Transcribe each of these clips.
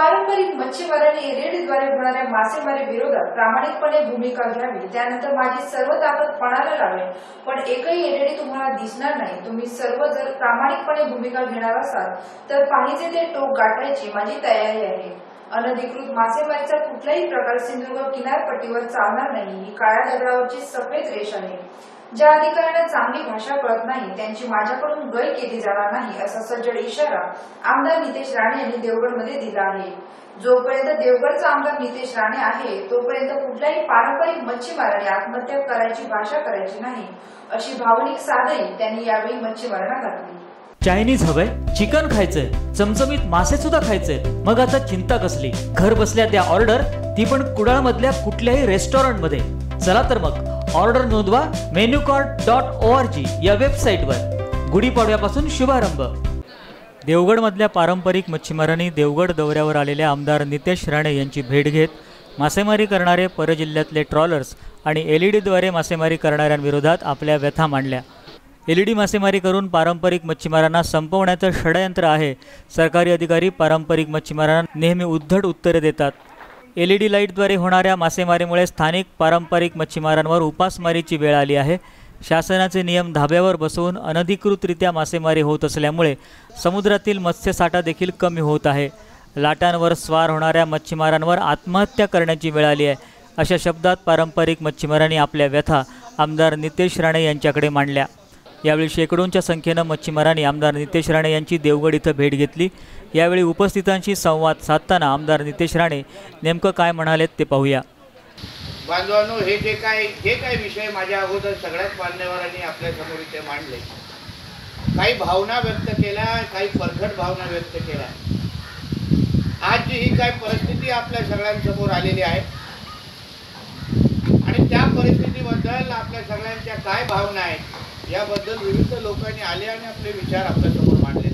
पारंपरिक मच्छीमारांनी रेडद्वारे होणाऱ्या मासेमारी विरोधात प्रामाणिकपणे भूमिका घ्यावी. त्यानंतर माझी सर्व ताकद पणाला लावेल पण एकही एडेडी तुम्हाला दिसणार नाही. तुम्ही सर्व जर प्रामाणिकपणे भूमिका घेणार असाल तर पाहिजे ते टोक गाठायची माझी तयारी आहे. अनधिकृत मासेमारीचा कुठलाही प्रकार सिंधुदुर्ग किनारपट्टीवर चालणार नाही. ही काळ्या दगडावरची सफेद रेष आहे ज्या अधिकाऱ्यांना चांगली भाषा कळत नाही त्यांची माझ्याकडून गय केली जाणार नाही असा सज्जड इशारा आमदार नितेश राणे यांनी देवगडमध्ये दिला आहे. जोपर्यंत देवगडचा आमदार नितेश राणे आहे तोपर्यंत कुठल्याही पारंपरिक मच्छीमाराने आत्महत्या करायची भाषा करायची नाही अशी भावनिक साधही त्यांनी यावेळी मच्छीमारांना घातली. चायनीज हवंय चिकन खायचंय चमचमीत मासे सुद्धा खायचंय मग आता चिंता कसली? घर बसल्या त्या ऑर्डर ती पण कुडाळ मधल्या कुठल्याही रेस्टॉरंटमध्ये चला तर मग ऑर्डर नोंदवा menu card dot O R G या वेबसाईटवर गुढीपाडव्यापासून शुभारंभ देवगडमधल्या पारंपरिक मच्छीमारांनी देवगड दौऱ्यावर आलेल्या आमदार नितेश राणे यांची भेट घेत मासेमारी करणारे परजिल्ह्यातले ट्रॉलर्स आणि एल ई डीद्वारे मासेमारी करणाऱ्यांविरोधात आपल्या व्यथा मांडल्या. एल ई डी मासेमारी करून पारंपरिक मच्छीमारांना संपवण्याचं षडयंत्र आहे. सरकारी अधिकारी पारंपरिक मच्छीमारांना नेहमी उद्धट उत्तरे देतात. एल ई डी लाईटद्वारे होणाऱ्या मासेमारीमुळे स्थानिक पारंपरिक मच्छीमारांवर उपासमारीची वेळ आली आहे. शासनाचे नियम धाब्यावर बसवून अनधिकृतरित्या मासेमारी होत असल्यामुळे समुद्रातील मत्स्यसाठा देखील कमी होत आहे. लाटांवर स्वार होणाऱ्या मच्छीमारांवर आत्महत्या करण्याची वेळ आली आहे अशा शब्दात पारंपरिक मच्छीमारांनी आपल्या व्यथा आमदार नितेश राणे यांच्याकडे मांडल्या. यावेळी शेकडोंच्या संख्येनं मच्छीमारांनी आमदार नितेश राणे यांची देवगड इथं भेट घेतली. यावेळी उपस्थितांशी संवाद साधताना आमदार नितेश राणे नेमकं काय म्हणालेत ते पाहूया. बांधवांनो हे जे काय जे काही विषय माझ्या अगोदर सगळ्याच मान्यवरांनी आपल्यासमोर इथे मांडले. काही भावना व्यक्त केल्या काही परखड भावना व्यक्त केल्या. आज जी ही काय परिस्थिती आपल्या सगळ्यांसमोर आलेली आहे आणि त्या परिस्थितीबद्दल आपल्या सगळ्यांच्या काय भावना आहेत याबद्दल विविध लोकांनी आले आणि आपले विचार आपल्यासमोर मांडले.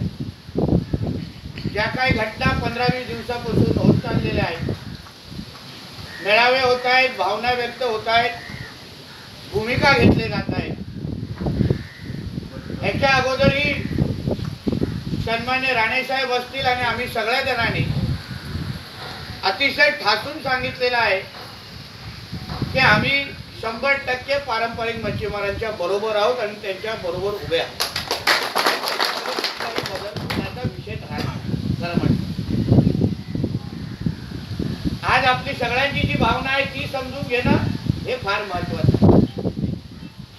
ज्या काही घटना पंधरा वीस दिवसापासून होत चाललेल्या आहेत मेळावे होत आहेत भावना व्यक्त होत आहेत भूमिका घेतले जात आहेत. ह्याच्या अगोदरही सन्मान्य राणेसाहेब असतील आणि आम्ही सगळ्या जणांनी अतिशय ठासून सांगितलेलं आहे की आम्ही शंभर टक्के पारंपरिक मच्छीमारांच्या बरोबर आहोत आणि त्यांच्या बरोबर उभे आहोत त्याचा विषय राहणार खरं म्हणजे आज आपली सगळ्यांची जी भावना आहे ती समजून घेणं हे फार महत्वाचं आहे.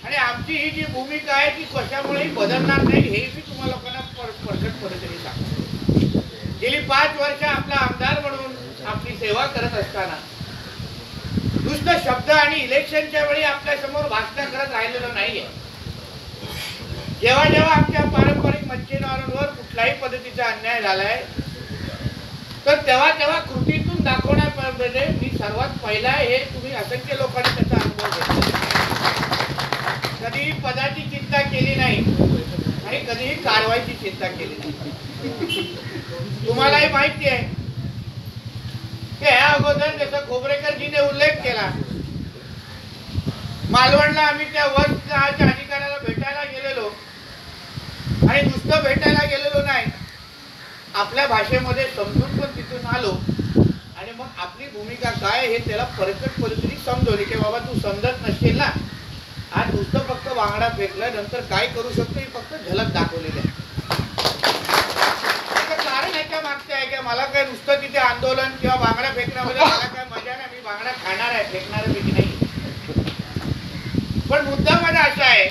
आणि आमची ही जी भूमिका आहे ती कशामुळेही बदलणार नाही हे मी तुम्हाला लोकांना पर- पद्धतीने सांगतो गेली पाच वर्ष आपला आमदार म्हणून आपली सेवा करत असताना नुसतं शब्द आणि इलेक्शनच्या वेळी आपल्यासमोर भाषण करत राहिलेलं नाहीये जेव्हा जेव्हा आमच्या पारंपरिक मच्छीमारांवर कुठल्याही पद्धतीचा अन्याय झालाय तर तेव्हा तेव्हा कृतीतून दाखवण्यामध्ये मी सर्वात पहिला हे तुम्ही असंख्य लोकांनी त्याचा अनुभव घेतला. कधीही पदाची चिंता केली नाही आणि कधीही कारवाईची चिंता केली नाही. तुम्हालाही माहिती आहे. की ह्या अगोदर जसं खोबरेकरजीने उल्लेख केला मालवणला आम्ही त्या वस्त्या अधिकाऱ्याला भेटायला गेलेलो. आणि नुसतं भेटायला गेलेलो नाही आपल्या भाषेमध्ये समजून पण तिथून आलो. मग आपली भूमिका काय हे त्याला परकट परिस्थिती समजवली की बाबा तू समजत नसशील ना. आज नुसतं फक्त वांगडा फेकलं नंतर काय करू शकतो हे फक्त झलक दाखवलेली आहे. कारण याच्या आहे की? मला काय नुसतं तिथे आंदोलन किंवा बांगड्या फेकण्यामध्ये मला काय मजा नाही. मी बांगड्या खाणार आहे फेकणार मी नाही? पण मुद्दा माझा असा आहे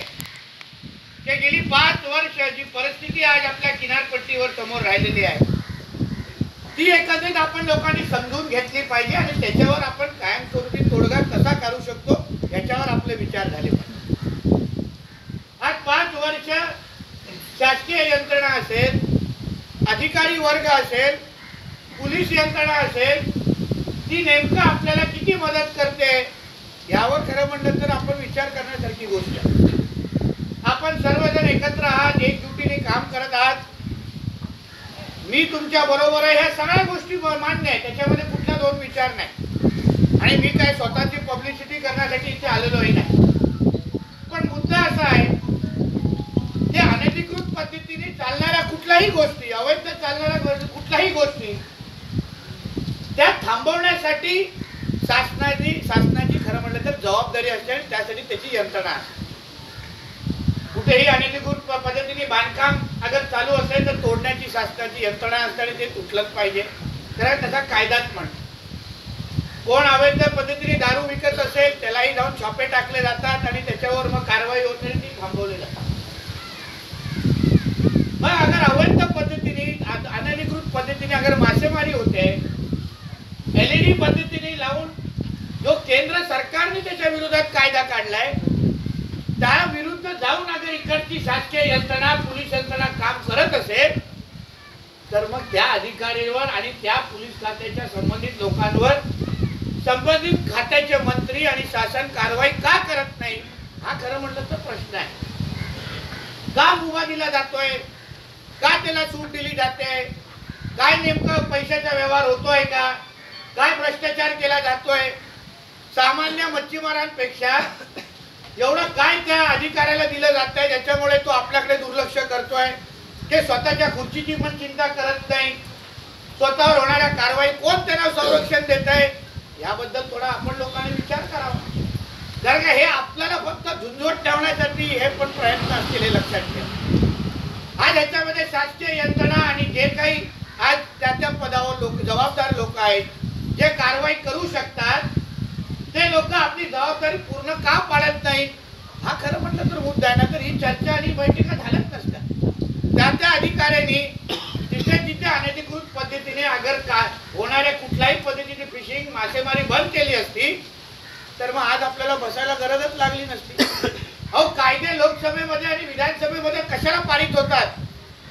की गेली पाच वर्ष जी परिस्थिती आज आपल्या किनारपट्टीवर समोर राहिलेली आहे. ती एकंदरीत आपण लोकांनी समजून घेतली पाहिजे आणि त्याच्यावर आपण कायमस्वरूपी तोडगा कसा काढू शकतो याच्यावर आपले विचार झाले पाहिजे. आज पाच वर्ष शासकीय यंत्रणा असेल अधिकारी वर्ग असेल पोलीस यंत्रणा असेल ती नेमकं आपल्याला किती मदत करते यावर खरं म्हणलं तर आपण विचार करण्यासारखी गोष्ट आहे. आपण सर्वजण एकत्र आहात एकजुटीने काम करत आहात मी तुमच्या बरोबर आहे ह्या सगळ्या गोष्टी मान्य आहे. त्याच्यामध्ये कुठला दोन विचार नाही. आणि मी काय स्वतःची पब्लिसिटी करण्यासाठी इथे आलेलोही नाही. पण मुद्दा असा आहे की अनधिकृत पद्धतीने चालणाऱ्या कुठल्याही गोष्टी अवैध चालणाऱ्या गोष्टी कुठल्याही गोष्टी त्या थांबवण्यासाठी शासनाची शासनाची खरं म्हटलं तर जबाबदारी असते आणि त्यासाठी त्याची यंत्रणा असते कुठेही अनधिकृत पद्धतीने बांधकाम अगर चालू असेल तर तोडण्याची शासनाची यंत्रणा असताना आणि ते तुटलंच पाहिजे. कारण त्याचा कायदाच म्हणतो कोण अवैध पद्धतीने दारू विकत असेल त्यालाही जाऊन छापे टाकले जातात आणि त्याच्यावर मग कारवाई होते ती थांबवली जातात. मग अगर अवैध पद्धतीने अनधिकृत पद्धतीने अगर मासेमारी होते एलईडी पद्धतीने लावून जो केंद्र सरकारने त्याच्या विरोधात कायदा काढलाय त्या विरुद्ध जाऊन अगर इकडची शासकीय यंत्रणा पोलीस यंत्रणा काम करत असेल तर मग त्या अधिकारीवर आणि त्या पोलीस खात्याच्या संबंधित लोकांवर संबंधित खात्याचे मंत्री आणि शासन कारवाई का करत नाही? हा खरं म्हटलं तर प्रश्न आहे. का मुभा दिला जातोय? का त्याला सूट दिली जाते? काय नेमकं पैशाचा व्यवहार होतोय का? काय भ्रष्टाचार केला जातोय? सामान्य मच्छीमारांपेक्षा एवढं काय त्या अधिकाऱ्याला दिलं जात आहे ज्याच्यामुळे तो आपल्याकडे दुर्लक्ष करतोय? ते स्वतःच्या खुर्चीची पण चिंता करत नाही. स्वतःवर होणाऱ्या कारवाई कोण त्यांना संरक्षण देत आहे? याबद्दल थोडा आपण लोकांनी विचार करावा. कारण का हे आपल्याला फक्त झुंजवत ठेवण्यासाठी हे पण प्रयत्न असतील हे लक्षात ठेवा आज ह्याच्यामध्ये शासकीय यंत्रणा आणि जे काही आज त्या त्या पदावर लोक जबाबदार लोक आहेत जे कारवाई करू शकतात ते लोक आपली जबाबदारी पूर्ण का पाळत नाही हा खरं म्हटलं तर मुद्दा आहे ना तर ही चर्चा आणि बैठका झाल्याच नसतात त्या त्या अधिकाऱ्यांनी जिथे जिथे अनधिकृत पद्धतीने अगर का होणाऱ्या कुठल्याही पद्धतीने फिशिंग मासेमारी बंद केली असती तर मग आज आपल्याला बसायला गरजच लागली नसती. अहो कायदे लोकसभेमध्ये आणि विधानसभेमध्ये कशाला पारित होतात?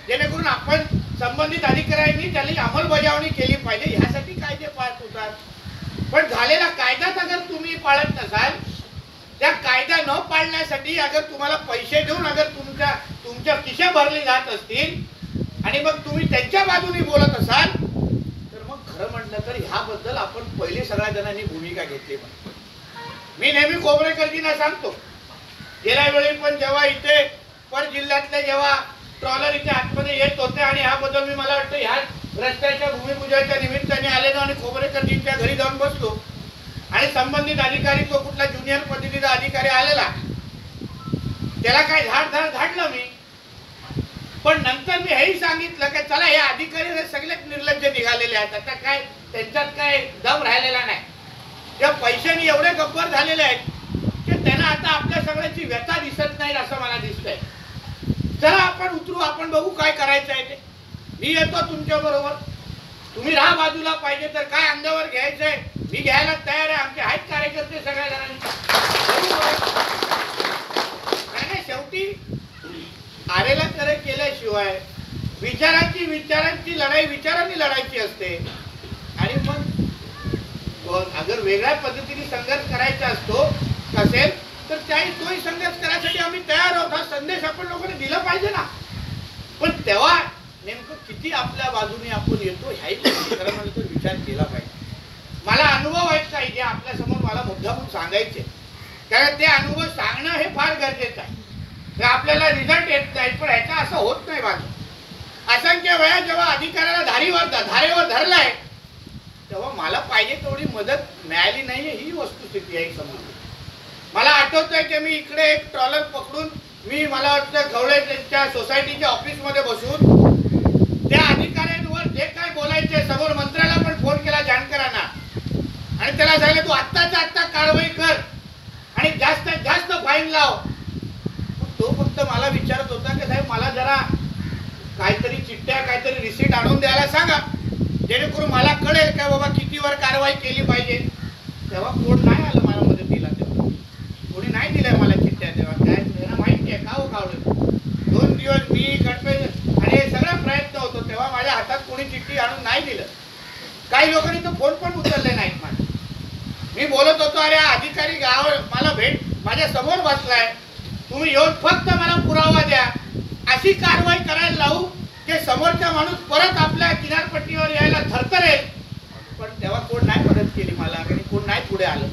जेणेकरून आपण संबंधित अधिकाऱ्यांनी त्याची अंमलबजावणी केली पाहिजे. ह्यासाठी कायदे पाळत होतात. पण झालेला कायदाच अगर तुम्ही पाळत नसाल त्या कायदा न पाळण्यासाठी अगर तुम्हाला पैसे देऊन अगर तुमच्या तुमच्या खिशा भरले जात असतील आणि मग तुम्ही त्यांच्या बाजूने बोलत असाल तर मग खरं म्हटलं तर ह्याबद्दल आपण पहिले सगळ्या जणांनी भूमिका घेतली पाहिजे. मी नेहमी खोबरेकरजींना सांगतो गेल्या वेळी पण जेव्हा इथे पर जिल्ह्यातले जेव्हा ट्रॉलर इथे आतमध्ये येत होते आणि ह्याबद्दल मी मला वाटतं ह्या रस्त्याच्या भूमिपूजनाच्या निमित्ताने आलेलो आणि खोबरेकरजींच्या घरी जाऊन बसलो. आणि संबंधित अधिकारी तो कुठला ज्युनियर पद्धतीचा अधिकारी आलेला त्याला काय झाड झाड झाडलं मी? पण नंतर मी हेही सांगितलं की चला हे अधिकारी सगळेच निर्लज्ज निघालेले आहेत. आता काय त्यांच्यात काय दम राहिलेला नाही. त्या पैशाने एवढे गब्बर झालेले आहेत की त्यांना आता आपल्या सगळ्याची व्यथा दिसत नाही असं मला दिसतंय. चला आपण उतरू आपण बघू काय करायचं आहे ते. मी येतो तुमच्या बरोबर. तुम्ही राहा बाजूला पाहिजे तर काय अंगावर घ्यायचंय मी घ्यायला तयार आहे. आमचे आहेत कार्यकर्ते सगळ्या जणांनी नाही, शेवटी आरेला करे केल्याशिवाय विचारांची विचारांची लढाई विचारांनी लढायची असते. आणि मग अगर वेगळ्या पद्धतीने संघर्ष करायचा असतो असेल तर त्याही तोही संघर्ष करायसाठी आम्ही तयार आहोत. हा संदेश आपण लोकांनी दिला पाहिजे ना. पण तेव्हा नेमकं किती आपल्या बाजूने आपण येतो ह्याही गोष्टी खरं म्हणजे तो विचार केला पाहिजे. मला अनुभव आहेत काही जे आपल्यासमोर मला मुद्दामून सांगायचे कारण ते अनुभव सांगणं हे फार गरजेचं आहे. ते आपल्याला रिझल्ट येत नाही पण ह्याचा असं होत नाही माझं असंख्य वेळा जेव्हा अधिकाऱ्याला धारीवर धारेवर धरलाय तेव्हा मला पाहिजे तेवढी मदत मिळाली नाही ही वस्तुस्थिती आहे समोर. मला आठवतंय की मी इकडे एक ट्रॉलर पकडून मी मला वाटतं खवळे त्यांच्या सोसायटीच्या ऑफिसमध्ये बसून त्या अधिकाऱ्यांवर जे काय बोलायचे समोर मंत्र्याला पण फोन केला जानकरांना काय झालं? तू आत्ताच्या आत्ता कारवाई कर. आणि जास्तीत जास्त फाईन लाव. तो फक्त मला विचारत होता की साहेब मला जरा काहीतरी चिठ्ठ्या काहीतरी रिसीट आणून द्यायला सांगा. जेणेकरून मला कळेल का बाबा कितीवर कारवाई केली पाहिजे. तेव्हा कोण नाही आलं मला मदतीला तेव्हा. कोणी नाही दिल्या मला चिठ्ठ्या तेव्हा. काय? त्यांना माहिती आहे का हो कावळे? दोन दिवस मी गणपे आणि हे सगळा प्रयत्न होतो. तेव्हा माझ्या हातात कोणी चिठ्ठी आणून नाही दिलं. काही लोकांनी तर फोन पण उचलले नाही मी बोलत होतो अरे अधिकारी गाव मला भेट माझ्यासमोर बसलाय. तुम्ही येऊन फक्त मला पुरावा द्या. अशी कारवाई करायला लावू की समोरचा माणूस परत आपल्या किनारपट्टीवर यायला थरथरेल. पण तेव्हा कोण नाही मदत केली मला आणि कोण नाही पुढे आलं.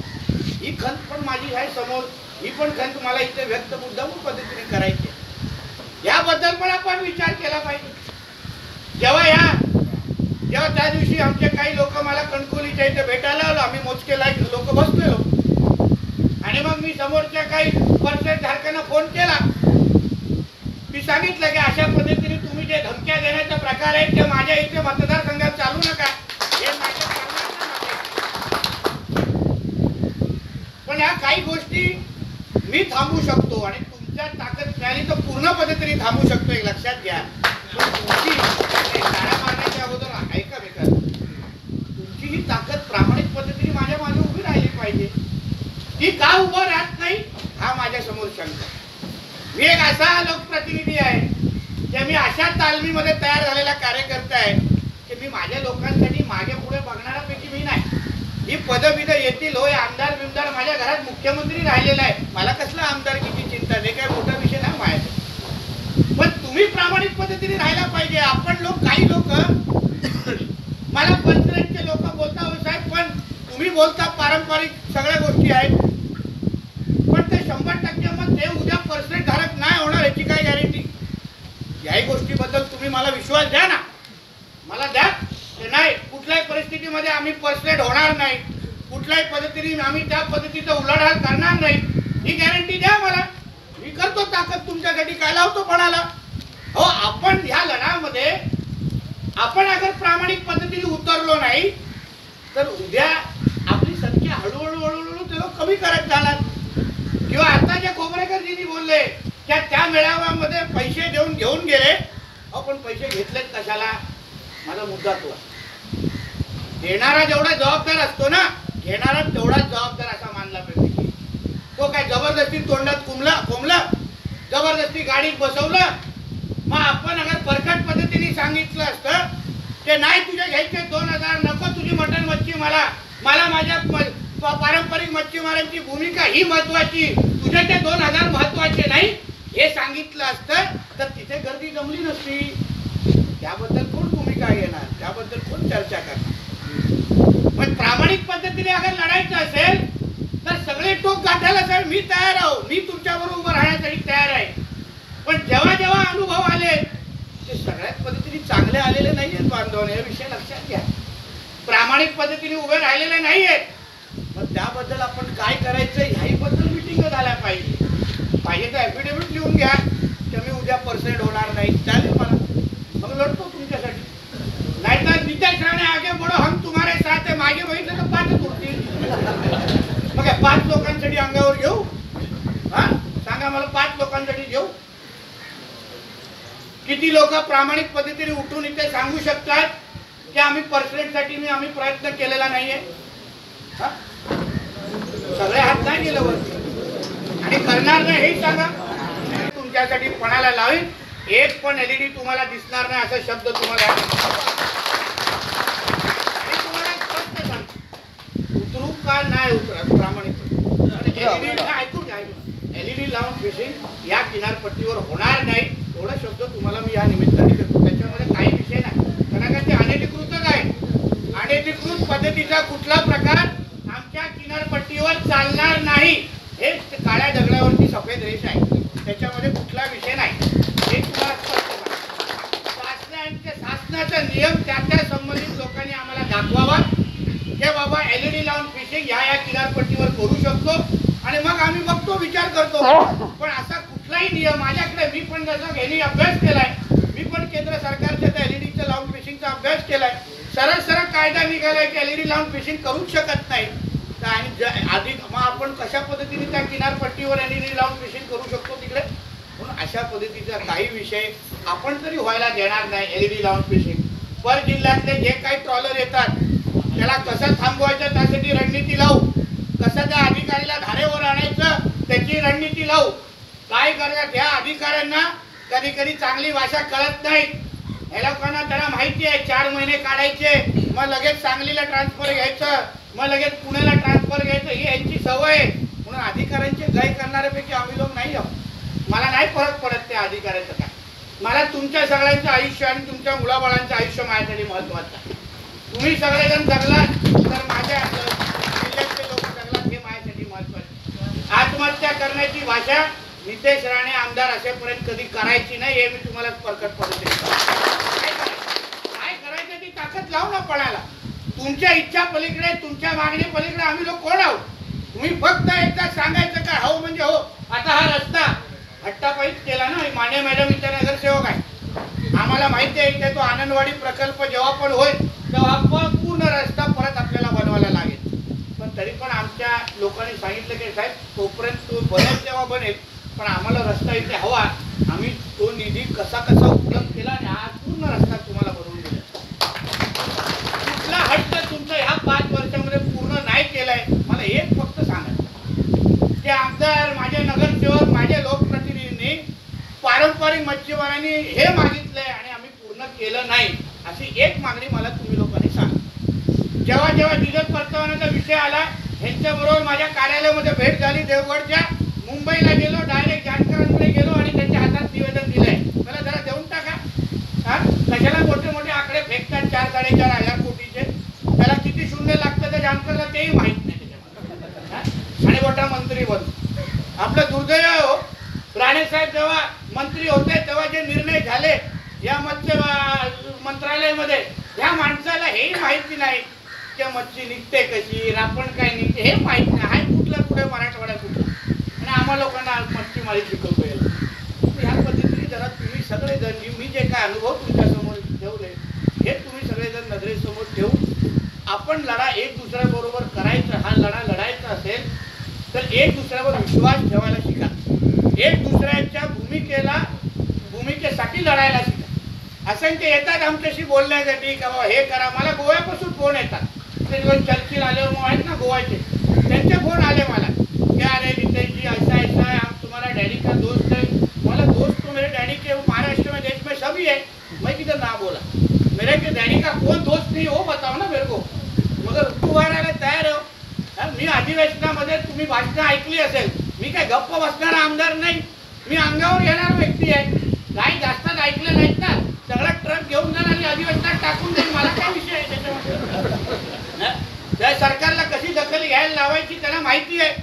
ही खंत पण माझी आहे समोर ही पण खंत मला इथे व्यक्त मुद्दामून पद्धतीने करायची याबद्दल पण आपण विचार केला पाहिजे. जेव्हा या जेव्हा त्या दिवशी आमचे काही लोक मला कणकोलीच्या इथे भेटायला आलो. आम्ही मोजके लाईक लोक बसलेलो आणि मग मी समोरच्या काही पर्सेंट धारकांना फोन केला. मी सांगितलं की अशा पद्धतीने तुम्ही जे धमक्या देण्याचा प्रकार आहे ते माझ्या इथे मतदारसंघात चालू नका. हे पण ह्या काही गोष्टी मी थांबू शकतो आणि तुमच्या ताकद मिळाली तर पूर्ण पद्धतीने थांबू शकतो एक लक्षात घ्या पण तुमची हे टाळ्या मारण्याच्या अगोदर ऐका बेकार तुमची ही ताकद प्रामाणिक पद्धतीने माझ्या मागे उभी राहिली पाहिजे ती का उभं राहत नाही हा माझ्यासमोर शंका मी एक असा लोकप्रतिनिधी आहे की मी अशा तालमीमध्ये तयार झालेला कार्यकर्ता आहे की मी माझ्या लोकांसाठी मागे पुढे बघणाऱ्यापैकी मी नाही. ही पदविधं येतील होय आमदार बिमदार माझ्या घरात मुख्यमंत्री राहिलेला आहे. मला कसला आमदारकीची चिंता नाही काय मोठा विषय नाही माहिती पण तुम्ही प्रामाणिक पद्धतीने राहायला पाहिजे. आपण लोक काही लोक मला पंचायतचे लोक बोलता हो साहेब पण तुम्ही बोलता पारंपरिक सगळ्या गोष्टी आहेत पण ते शंभर टक्के मग ते उद्या पर्सेंट धारक नाही होणार याची काय गॅरंटी याही गोष्टीबद्दल तुम्ही मला विश्वास द्या ना. मला द्या नाही कुठल्याही परिस्थितीमध्ये आम्ही पर्सेंट होणार नाही. कुठल्याही पद्धतीने आम्ही त्या पद्धतीचा उलाढाल करणार नाही. ही गॅरंटी द्या मला. मी करतो ताकद तुमच्यासाठी काय लावतो पणाला हो आपण ह्या लढामध्ये आपण अगर प्रामाणिक पद्धतीने उतरलो नाही तर उद्या आपली संख्या हळूहळू हळूहळू ते लोक कमी करत जाणार. किंवा आता जे खोबरेकरजींनी बोलले त्या त्या मेळाव्यामध्ये पैसे देऊन घेऊन गेले. अहो पण पैसे घेतलेत कशाला? माझा मुद्दा तो देणारा जेवढा जबाबदार असतो ना घेणारा तेवढाच जबाबदार असा मानला पाहिजे. तो काय जबरदस्ती तोंडात कुमला कोंबला जबरदस्ती गाडीत बसवलं? मग आपण अगर परकट पद्धतीने सांगितलं असतं ते नाही तुझे घ्यायचे दोन हजार नको तुझी मटण मच्छी मला. मला माझ्या म- पारंपरिक मच्छीमारांची भूमिका ही महत्वाची. तुझे ते दोन हजार महत्त्वाचे नाही? हे सांगितलं असतं तर तिथे गर्दी जमली नसती. त्याबद्दल कोण भूमिका घेणार? त्याबद्दल कोण चर्चा करणार? पण प्रामाणिक पद्धतीने अगर लढायचं असेल तर सगळे टोक गाठायला सर मी तयार आहो मी तुमच्याबरोबर उभं राहण्यासाठी तयार आहे. पण जेव्हा जेव्हा अनुभव आले ते सगळ्याच पद्धतीने चांगले आलेले नाही आहेत बांधवने. हे विषय लक्षात घ्या. प्रामाणिक पद्धतीने उभे राहिलेले नाही आहेत त्याबद्दल आपण काय करायचं ह्याही बद्दल मिटिंग झाल्या पाहिजे. पाहिजे तर ॲफिडेव्हिट लिहून घ्या. की मी उद्या पर्सेंट होणार नाही. चालेल मला. मग लढतो तुमच्यासाठी. नाहीतर नितेश राणे आगे बडो हम तुम्हारे साथ आहे मागे बघितलं तर पाचच उरतील मग पाच लोकांसाठी अंगावर घेऊ. हा? सांगा मला पाच लोकांसाठी घेऊ. किती लोक प्रामाणिक पद्धतीने उठून इथे सांगू शकतात की आम्ही पर्सेंटसाठी मी आम्ही प्रयत्न केलेला नाहीये. सगळे हात नाही गेलं वरती आणि करणार नाही हेही सांगा. तुमच्यासाठी पणाला लावीन? एक पण एलईडी तुम्हाला दिसणार नाही असा शब्द तुम्हाला. उतरू का नाही उतरत प्रामाणिक. ऐकून घ्या. एलईडी लावून फिशिंग या किनारपट्टीवर होणार नाही. एवढा शब्द तुम्हाला मी या निमित्ताने देतो. त्याच्यामध्ये काही विषय नाही. कारण का ते अनधिकृतच आहे. अनधिकृत पद्धतीचा कुठला प्रकार किनारपट्टीवर चालणार नाही. हे काळ्या दगडावरती सफेद रेष आहे. त्याच्यामध्ये कुठला विषय नाही. हे तुम्हाला स्पष्ट शासनाचा नियम त्या त्या संबंधित लोकांनी आम्हाला दाखवावा. हे बाबा एलईडी लावून फिशिंग ह्या या किनारपट्टीवर करू शकतो. आणि मग आम्ही बघतो विचार करतो. पण असा कुठलाही नियम माझ्याकडे मी पण जसं गेली अभ्यास केलाय. मी पण केंद्र सरकारच्या त्या एलईडीच्या लावून फिशिंगचा अभ्यास केलाय. सरळ सरळ कायदा निघालाय की एलईडी लावून फिशिंग करूच शकत नाही. आणि ज- आधी मग आपण कशा पद्धतीने त्या किनारपट्टीवर यांनी लावून फिशिंग करू शकतो तिकडे? म्हणून अशा पद्धतीचा काही विषय आपण तरी व्हायला देणार नाही एलईडी लावून फिशिंग पर जिल्ह्यातले जे काही ट्रॉलर येतात त्याला कसं थांबवायचं त्यासाठी रणनीती लावू. कसं त्या अधिकारीला धारेवर आणायचं त्याची रणनीती लावू. काय करतात ह्या अधिकाऱ्यांना कधी कधी चांगली भाषा कळत नाही. या लोकांना त्यांना माहिती आहे चार महिने काढायचे. मग लगेच सांगलीला ट्रान्सफर घ्यायचं. मग लगेच पुण्याला ट्रान्सफर घ्यायचं ही यांची सवय आहे. म्हणून अधिकाऱ्यांची अधिकाऱ्यांचे गय करणाऱ्यापैकी आम्ही लोक नाही आहोत. मला नाही फरक पडत त्या अधिकाऱ्याचं काय. मला तुमच्या सगळ्यांचं आयुष्य आणि तुमच्या मुलाबाळांचं आयुष्य माझ्यासाठी महत्वाचं आहे. तुम्ही सगळेजण जगलात तर माझ्या जिल्ह्यातले लोक जगलात हे माझ्यासाठी महत्वाचं आत्महत्या करण्याची भाषा नितेश राणे आमदार असेपर्यंत कधी करायची नाही हे मी तुम्हाला परकट पडते काय करायचं? काय करायचं ती ताकद लावू ना पणाला. तुमच्या इच्छा पलीकडे तुमच्या मागणी पलीकडे आम्ही लोक कोण आहोत? तुम्ही फक्त एकदा सांगायचं का हो म्हणजे हो आता हा रस्ता हट्टापाईच केला ना माने मॅडम इथे नगरसेवक आहे आम्हाला माहिती आहे इथे तो आनंदवाडी प्रकल्प जेव्हा पण होईल तेव्हा पण पूर्ण रस्ता परत आपल्याला बनवायला लागेल. पण तरी पण आमच्या लोकांनी सांगितलं की साहेब तोपर्यंत तो बनेल तेव्हा बनेल पण आम्हाला रस्ता इथे हवा. आम्ही तो निधी कसा कसा उपलब्ध केला आणि आज पूर्ण रस्ता तुम्हाला बनवून दिला कुठला हट्ट तुमचा ह्या पाच वर्षामध्ये पूर्ण नाही केलाय मला एक फक्त सांगा ते म्हणजे आमदार माझे नगरसेवक माझे लोकप्रतिनिधींनी पारंपरिक मच्छीमारांनी हे मागितलंय आणि आम्ही पूर्ण केलं नाही अशी एक मागणी मला तुम्ही लोकांनी सांग. जेव्हा जेव्हा डिझेल परतावण्याचा विषय आला ह्यांच्याबरोबर माझ्या कार्यालयामध्ये भेट झाली देवगडच्या मुंबईला गेलो डायरेक्ट जानकरांकडे गेलो आणि त्यांच्या हातात निवेदन दिलंय. मला जरा देऊन टाका. हा? कशाला मोठे मोठे आकडे फेकतात चार साडेचार हजार कोटीचे? त्याला किती शून्य लागतं तर जानकरला तेही माहिती आणि मोठा मंत्री बनतो आपलं दुर्दैव हो. राणेसाहेब जेव्हा मंत्री होते तेव्हा जे निर्णय झाले या मत्स्य मंत्रालयामध्ये ह्या माणसाला हेही माहिती नाही की मच्छी निघते कशी रापण काय निघते हे माहिती नाही. हाय कुठलं कुठे मराठवाडा कुठलं? आणि आम्हा लोकांना मच्छीमारी शिकवतो याला ह्या पद्धतीने जरा तुम्ही सगळेजण मी- मी जे काय अनुभव तुमच्यासमोर ठेवले हे तुम्ही सगळेजण नजरेसमोर ठेवून आपण लढा एक दुसऱ्याबरोबर करायचा हा लढा तर एक दुसऱ्यावर विश्वास ठेवायला शिका. एक दुसऱ्याच्या भूमिकेला भूमिकेसाठी लढायला शिका. असंख्य येतात आमच्याशी बोलण्यासाठी का बाबा हे करा मला गोव्यापासून फोन येतात. ते दोन चर्चिल आले मग आहेत ना गोवाचे त्यांचे फोन आले मला. की अरे नितेशजी ऐसा ऐसा है हम तुम्हारा डैडी का दोस्त है मला दोस्त तो मेरे डैडी के महाराष्ट्र में देश में सभी है. मैं किधर ना बोला. मेरे के डैडी का कौन दोस्त नहीं वो बताओ ना मेरे को. मगर उभारायला तयार हो. मी अधिवेशनामध्ये तुम्ही भाषणं ऐकली असेल. मी काय गप्प बसणारा आमदार नाही. मी अंगावर येणार व्यक्ती आहे. काही जास्त ऐकलं नाहीत ना. सगळा ट्रक घेऊन जाणार आणि अधिवेशनात टाकून देईल मला काय विषय आहे त्याच्यामध्ये? त्या सरकारला कशी दखल घ्यायला लावायची त्यांना माहिती आहे.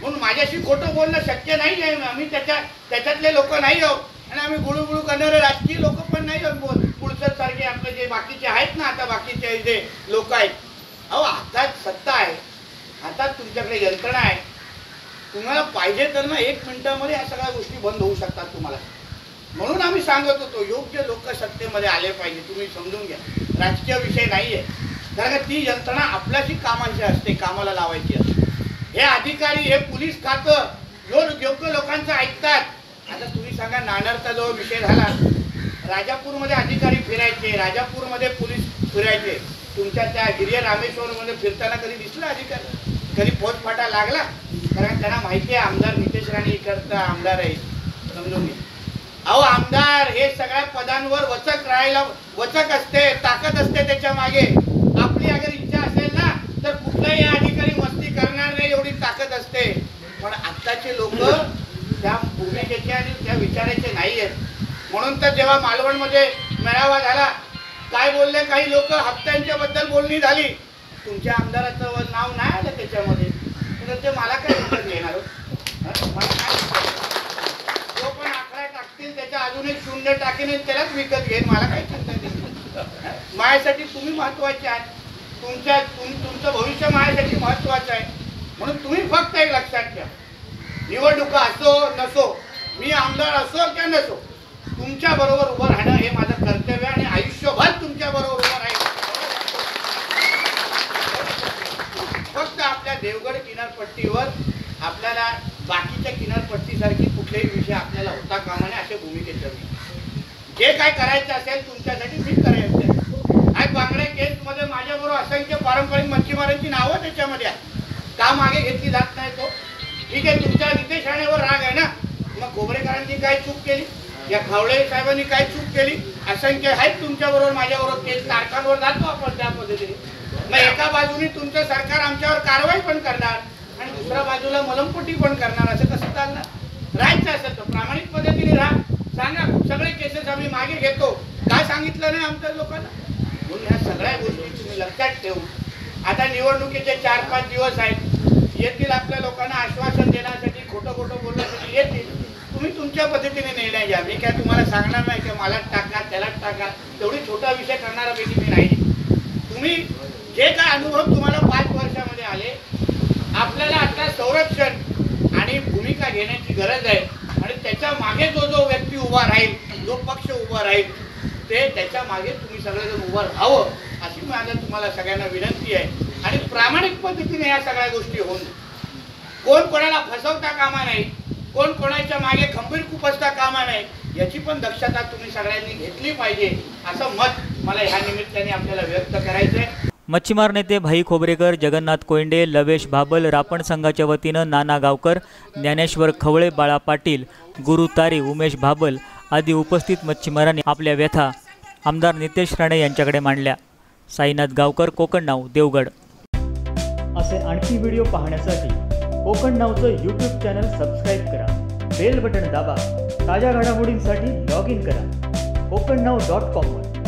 म्हणून माझ्याशी खोटं बोलणं शक्य नाही आहे आम्ही त्याच्या त्याच्यातले लोक नाही आहोत. आणि आम्ही गुळू गुळू करणारे राजकीय लोक पण नाही आहोत. बोल पुढचं सारखे आपले जे बाकीचे आहेत ना आता बाकीचे जे लोक आहेत. अहो आता सत्ता आहे. हातात तुमच्याकडे यंत्रणा आहे. तुम्हाला पाहिजे तर ना एक मिनिटामध्ये या सगळ्या गोष्टी बंद होऊ शकतात तुम्हाला. म्हणून आम्ही सांगत होतो योग्य लोक सत्तेमध्ये आले पाहिजे तुम्ही समजून घ्या. राजकीय विषय नाही आहे कारण का ती यंत्रणा आपल्याशी कामाची असते कामाला लावायची असते. हे अधिकारी हे पोलीस खातं जो योग्य लोकांचं ऐकतात. आता तुम्ही सांगा नाणारचा जो विषय झाला राजापूरमध्ये अधिकारी फिरायचे राजापूरमध्ये पोलीस फिरायचे. तुमच्या त्या हिरिया रामेश्वरमध्ये फिरताना कधी दिसला अधिकारी? घरी फौजफाटा लागला कारण त्यांना माहिती आहे आमदार नितेश राणे इकडचा आमदार आहे. समजून घ्या अहो आमदार हे सगळ्या पदांवर वचक राहायला वचक असते ताकद असते त्याच्यामागे. आपली अगर इच्छा असेल ना तर कुठलाही अधिकारी मस्ती करणार नाही एवढी ताकद असते. पण आत्ताचे लोक त्या भूमिकेचे आणि त्या विचाराचे नाही आहेत. म्हणून तर जेव्हा मालवणमध्ये मेळावा झाला काय बोलले काही लोक हप्त्यांच्या बद्दल बोलणी झाली. तुमच्या आमदाराचं नाव नाही आलं तर ते मला काय विकत घेणार मला काय जो पण आकडा टाकतील त्याच्या अजून एक शून्य टाकेन त्यालाच विकत घेईन. मला काय चिंता नाही. माझ्यासाठी तुम्ही महत्त्वाचे आहात. तुमच्या तुम तुमचं भविष्य माझ्यासाठी महत्वाचं आहे. म्हणून तुम्ही फक्त एक लक्षात घ्या निवडणुका असो नसो मी आमदार असो किंवा नसो तुमच्या बरोबर उभं राहणं हे माझं कर्तव्य आहे आणि आयुष्यभर तुमच्या बरोबर उभं राहील फक्त आपल्या देवगड किनारपट्टीवर आपल्याला बाकीच्या किनारपट्टीसारखी कुठलेही विषय आपल्याला होता कामा नये अशा भूमिकेत मी जे काय करायचं असेल तुमच्यासाठी मी करायचं. आहे बांगड्या केस मध्ये माझ्याबरोबर असंख्य पारंपरिक मच्छीमारांची नावं त्याच्यामध्ये आहेत. का मागे घेतली जात नाही तो? ठीक आहे तुमच्या नितेश राणेवर राग आहे ना? मग खोबरेकरांनी काय चूक केली? या खावळे साहेबांनी काय चूक केली? असंख्य आहेत तुमच्याबरोबर माझ्याबरोबर केस तारखांवर जातो आपण त्या पद्धतीने. मग एका बाजूने तुमचं सरकार आमच्यावर कारवाई पण करणार आणि दुसऱ्या बाजूला मलमपट्टी पण करणार असं कसं चालणार? राहायचं असेल तर प्रामाणिक पद्धतीने राहा. सांगा सगळे केसेस आम्ही मागे घेतो. काय सांगितलं नाही आमच्या लोकांना? म्हणून ह्या सगळ्या गोष्टी तुम्ही लक्षात ठेवून. आता निवडणुकीचे चार पाच दिवस आहेत. येतील आपल्या लोकांना आश्वासन देण्यासाठी खोटं खोटं बोलण्यासाठी येतील. तुम्ही तुमच्या पद्धतीने निर्णय घ्या. मी काय तुम्हाला सांगणार नाही की मलाच टाका त्याला टाका. तेवढी छोटा विषय करणाऱ्यापैकी मी नाही. तुम्ही जे काय अनुभव तुम्हाला पाच वर्षामध्ये आले आपल्याला आता संरक्षण आणि भूमिका घेण्याची गरज आहे. आणि त्याच्यामागे जो जो व्यक्ती उभा राहील जो पक्ष उभा राहील ते त्याच्यामागे तुम्ही सगळेजण उभं राहावं अशी माझ्या तुम्हाला सगळ्यांना विनंती आहे. आणि प्रामाणिक पद्धतीने या सगळ्या गोष्टी होऊन कोण कोणाला फसवता कामा नाही कोण कोणाच्या मागे खंबीर खुपसता कामा नाही याची पण दक्षता तुम्ही सगळ्यांनी घेतली पाहिजे असं मत मला ह्या निमित्ताने आपल्याला व्यक्त करायचं आहे मच्छीमार नेते भाई खोबरेकर जगन्नाथ कोयंडे लवेश भाबल रापण संघाच्या वतीनं नाना गावकर ज्ञानेश्वर खवळे बाळा पाटील गुरु तारी उमेश भाबल आदी उपस्थित मच्छीमारांनी आपल्या व्यथा आमदार नितेश राणे यांच्याकडे मांडल्या. साईनाथ गावकर कोकण नाव देवगड. असे आणखी व्हिडिओ पाहण्यासाठी कोकण नावचं यूट्यूब चॅनल सबस्क्राईब करा. बेल बटन दाबा. ताज्या घडामोडींसाठी लॉग इन करा. कोकण नाव डॉट कॉमवर